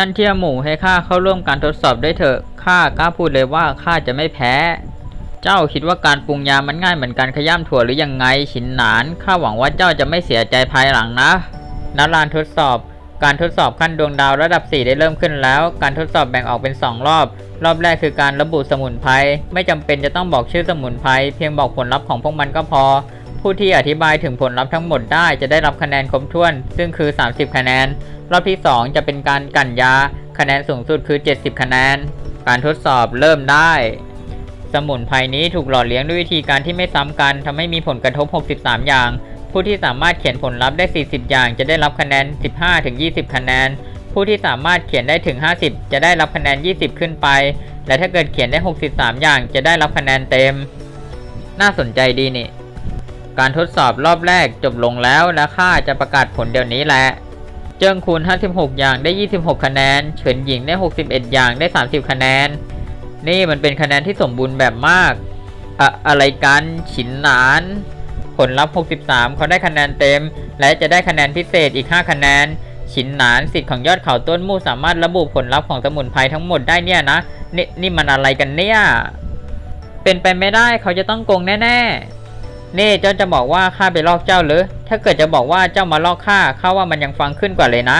ท่านเทียหมู่ให้ข้าเข้าร่วมการทดสอบด้วยเถอะ ข้ากล้าพูดเลยว่าข้าจะไม่แพ้ เจ้าคิดว่าการปรุงยามันง่ายเหมือนการขย้ำถั่วหรือยังไงชินหนาน ข้าหวังว่าเจ้าจะไม่เสียใจภายหลังนะณลานทดสอบ การทดสอบขั้นดวงดาวระดับ 4 ได้เริ่มขึ้นแล้ว การทดสอบแบ่งออกเป็น 2 รอบ รอบแรกคือการระบุสมุนไพร ไม่จำเป็นจะต้องบอกชื่อสมุนไพร เพียงบอกผลลัพธ์ของพวกมันก็พอ ผู้ที่อธิบายถึงผลลัพธ์ทั้งหมดได้จะได้รับคะแนนครบถ้วน ซึ่งคือ 30 คะแนน รอบที่ 2 จะเป็นการกั่นยา คะแนนสูงสุดคือ 70 คะแนน การทดสอบเริ่มได้ สมุนไพรนี้ถูกหล่อเลี้ยงด้วยวิธีการที่ไม่ซ้ำกันทำให้มีผลกระทบ 63 อย่าง ผู้ที่สามารถเขียนผลลัพธ์ได้ 40 อย่าง จะได้รับคะแนน 15-20 คะแนน ผู้ที่สามารถเขียนได้ถึง 50 จะได้รับคะแนน 20 ขึ้นไป และถ้าเกิดเขียนได้ 63 อย่าง จะได้รับคะแนนเต็ม น่าสนใจดีนี่ การทดสอบรอบแรกจบลงแล้วและข้าจะประกาศผลเดี๋ยวนี้แหละ เจิ้งคูณ 56 อย่างได้ 26 คะแนน เฉินหญิงได้ 61 อย่างได้ 30 คะแนน นี่มันเป็นคะแนนที่สมบูรณ์แบบมากอะอะไรกันฉินหนาน ผลลัพธ์ 63 เขาได้คะแนนเต็ม และจะได้คะแนนพิเศษอีก 5 คะแนน ฉินหนานสิทธิ์ของยอดเขาต้นมู่สามารถระบุผลลัพธ์ของสมุนไพรทั้งหมดได้เนี่ยนะ นี่นี่มันอะไรกันเนี่ย เป็นไปไม่ได้เขาจะต้องโกงแน่ ๆ น่เจ้าจะบอกว่าข้าไปลอกเจ้าหรือ ถ้าเกิดจะบอกว่าเจ้ามาลอกข้าข้าว่ามันยังฟังขึ้นกว่าเลยนะ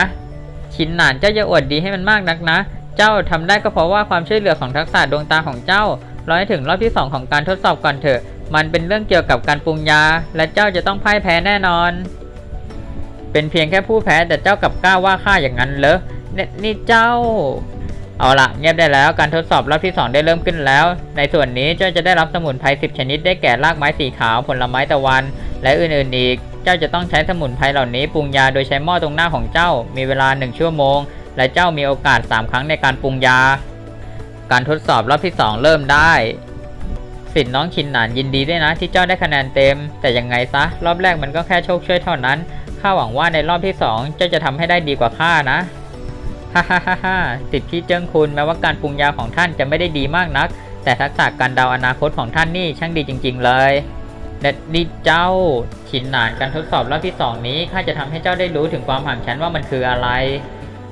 ชินหนานเจ้าอย่าอวดดีให้มันมากนักนะ เจ้าทำได้ก็เพราะว่าความช่วยเหลือของทักษะดวงตาของเจ้า รอให้ถึงรอบที่ 2 ของการทดสอบก่อนเถอะ มันเป็นเรื่องเกี่ยวกับการปรุงยา และเจ้าจะต้องพ่ายแพ้แน่นอน เป็นเพียงแค่ผู้แพ้แต่เจ้ากลับกล้าว่าข้าอย่างนั้นเหรอนนี่เจ้า เอาละเงียบได้แล้วการทดสอบรอบที่ 2 ได้เริ่มขึ้นแล้ว ในส่วนนี้เจ้าจะได้รับสมุนไพร10 ชนิดได้แก่รากไม้สีขาวผลไม้ตะวัน และอื่นๆอีก เจ้าจะต้องใช้สมุนไพรเหล่านี้ปรุงยาโดยใช้หม้อตรงหน้าของเจ้า มีเวลา 1 ชั่วโมง และเจ้ามีโอกาส 3 ครั้งในการปรุงยา การทดสอบรอบที่ 2 เริ่มได้สิทธิ์น้องชินหนานยินดีด้วยนะที่เจ้าได้คะแนนเต็ม แต่ยังไงซะรอบแรกมันก็แค่โชคช่วยเท่านั้นข้าหวังว่าในรอบที่ 2 เจ้าจะทำให้ได้ดีกว่าข้านะ ฮ่าฮ่าฮ่าฮ่าสิทธิเจิ้งคุณแม้ว่าการปรุงยาของท่านจะไม่ได้ดีมากนัก แต่ทักษะการเดาอนาคตของท่านนี่ช่างดีจริง ๆ เลยเด็ดดีเจ้าชินหนานการทดสอบรอบที่2นี้ข้าจะทำให้เจ้าได้รู้ถึงความห่างชั้นว่ามันคืออะไร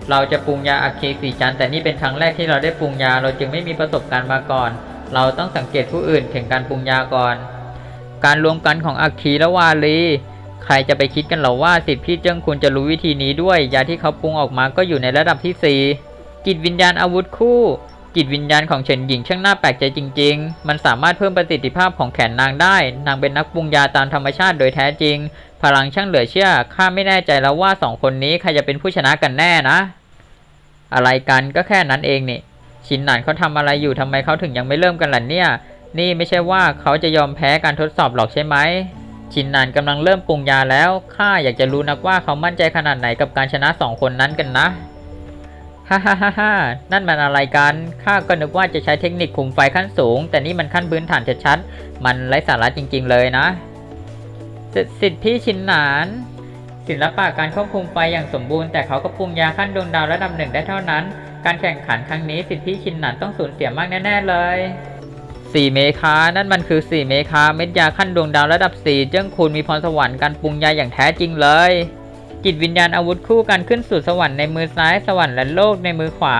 เราจะปรุงยาอะเคสีจันแต่นี่เป็นครั้งแรกที่เราได้ปรุงยาเราจึงไม่มีประสบการณ์มาก่อน เราต้องสังเกตผู้อื่นถึงการปรุงยาก่อน การรวมกันของอัคคีและวาลี ใครจะไปคิดกันหรอว่าสิทธิพี่เจิ้งคุณจะรู้วิธีนี้ด้วย ยาที่เขาปรุงออกมาก็อยู่ในระดับที่ 4 จิตวิญญาณอาวุธคู่ จิตวิญญาณของเฉินหญิงช่างน่าแปลกใจจริง ๆ มันสามารถเพิ่มประสิทธิภาพของแขนนางได้ นางเป็นนักปรุงยาตามธรรมชาติโดยแท้จริง พลังช่างเหลือเชื่อ ข้าไม่แน่ใจแล้วว่าสองคนนี้ใครจะเป็นผู้ชนะกันแน่นะ อะไรกันก็แค่นั้นเองนี่ ชินหนานเขาทำอะไรอยู่ทำไมเขาถึงยังไม่เริ่มกันล่ะเนี่ย นี่ไม่ใช่ว่าเขาจะยอมแพ้การทดสอบหรอกใช่ไหม ชินนานกำลังเริ่มปรุงยาแล้วข้าอยากจะรู้นักว่าเขามั่นใจขนาดไหนกับการชนะสองคนนั้นกันนะฮ่าฮ่าฮ่าฮ่านั่นมันอะไรกัน ข้าก็นึกว่าจะใช้เทคนิคคุมไฟขั้นสูง แต่นี่มันขั้นพื้นฐานชัดๆ มันไร้สาระจริงๆเลยนะสสิทธิพี่ชินหนาน ศิลปะการควบคุมไฟอย่างสมบูรณ์แต่เขาก็ปรุงยาขั้นดวงดาวระดับหนึ่งได้เท่านั้น การแข่งขันครั้งนี้สิทธิพี่ชินหนานต้องสูญเสียมากแน่ๆเลย สี่เมคา นั่นมันคือสี่เมคา เม็ดยาขั้นดวงดาวระดับสี่เจ้งคุณมีพรสวรรค์การปรุงยาอย่างแท้จริงเลย จิตวิญญาณอาวุธคู่กันขึ้นสู่สวรรค์ในมือซ้าย สวรรค์และโลกในมือขวา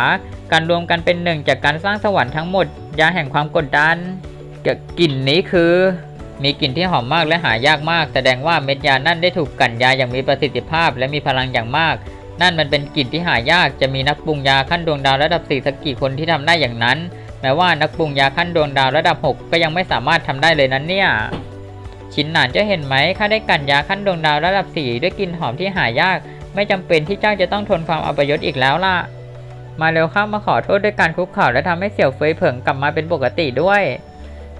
การรวมกันเป็นหนึ่งจากการสร้างสวรรค์ทั้งหมด ยาแห่งความกดดันกลิ่นนี้คือ มีกลิ่นที่หอมมากและหายากมาก แสดงว่าเม็ดยานั่นได้ถูกกลั่นยาอย่างมีประสิทธิภาพ และมีพลังอย่างมาก นั่นมันเป็นกลิ่นที่หายาก จะมีนักปรุงยาขั้นดวงดาวระดับสี่สักกี่คนที่ทำได้อย่างนั้น แม้ว่านักปรุงยาขั้นดวงดาวระดับ 6 ก็ยังไม่สามารถทำได้เลยนั้นเนี่ย ชินหนานจะเห็นไหมข้าได้กันยาขั้นดวงดาวระดับ 4 ด้วยกลิ่นหอมที่หายาก ไม่จำเป็นที่เจ้าจะต้องทนความอัปยศอีกแล้วล่ะ มาเร็วข้ามาขอโทษด้วยการคุกเข่าและทำให้เสี่ยวเฟยเผิงกลับมาเป็นปกติด้วย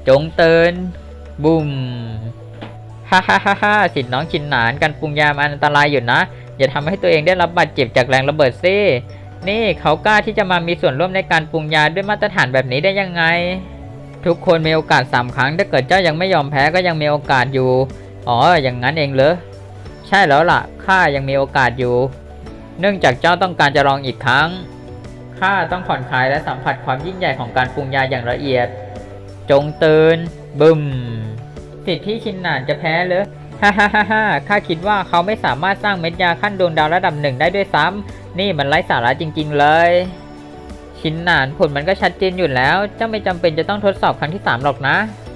จงเตือนบุมฮ่าฮ่าฮ่าฮ่าสินน้องชินหนานการปรุงยามันอันตรายอยู่นะ อย่าทำให้ตัวเองได้รับบาดเจ็บจากแรงระเบิดซิ นี่เขากล้าที่จะมามีส่วนร่วมในการปรุงยาด้วยมาตรฐานแบบนี้ได้ยังไง ทุกคนมีโอกาสสามครั้งถ้าเกิดเจ้ายังไม่ยอมแพ้ก็ยังมีโอกาสอยู่ อ๋อ อย่างนั้นเองเหรอ ใช่แล้วล่ะ ข้ายังมีโอกาสอยู่ เนื่องจากเจ้าต้องการจะลองอีกครั้ง ข้าต้องผ่อนคลายและสัมผัสความยิ่งใหญ่ของการปรุงยาอย่างละเอียด จงตื่นบึมสิทธิชินหนานจะแพ้เหรอ ฮ่าฮ่าฮ่าฮ่าข้าคิดว่าเขาไม่สามารถสร้างเม็ดยาขั้นดวงดาวระดับหนึ่งได้ด้วยซ้ำ นี่มันไร้สาระจริง ๆ เลย ชิ้นหนานผลมันก็ชัดเจนอยู่แล้ว เจ้าไม่จำเป็นจะต้องทดสอบครั้งที่สามหรอกนะ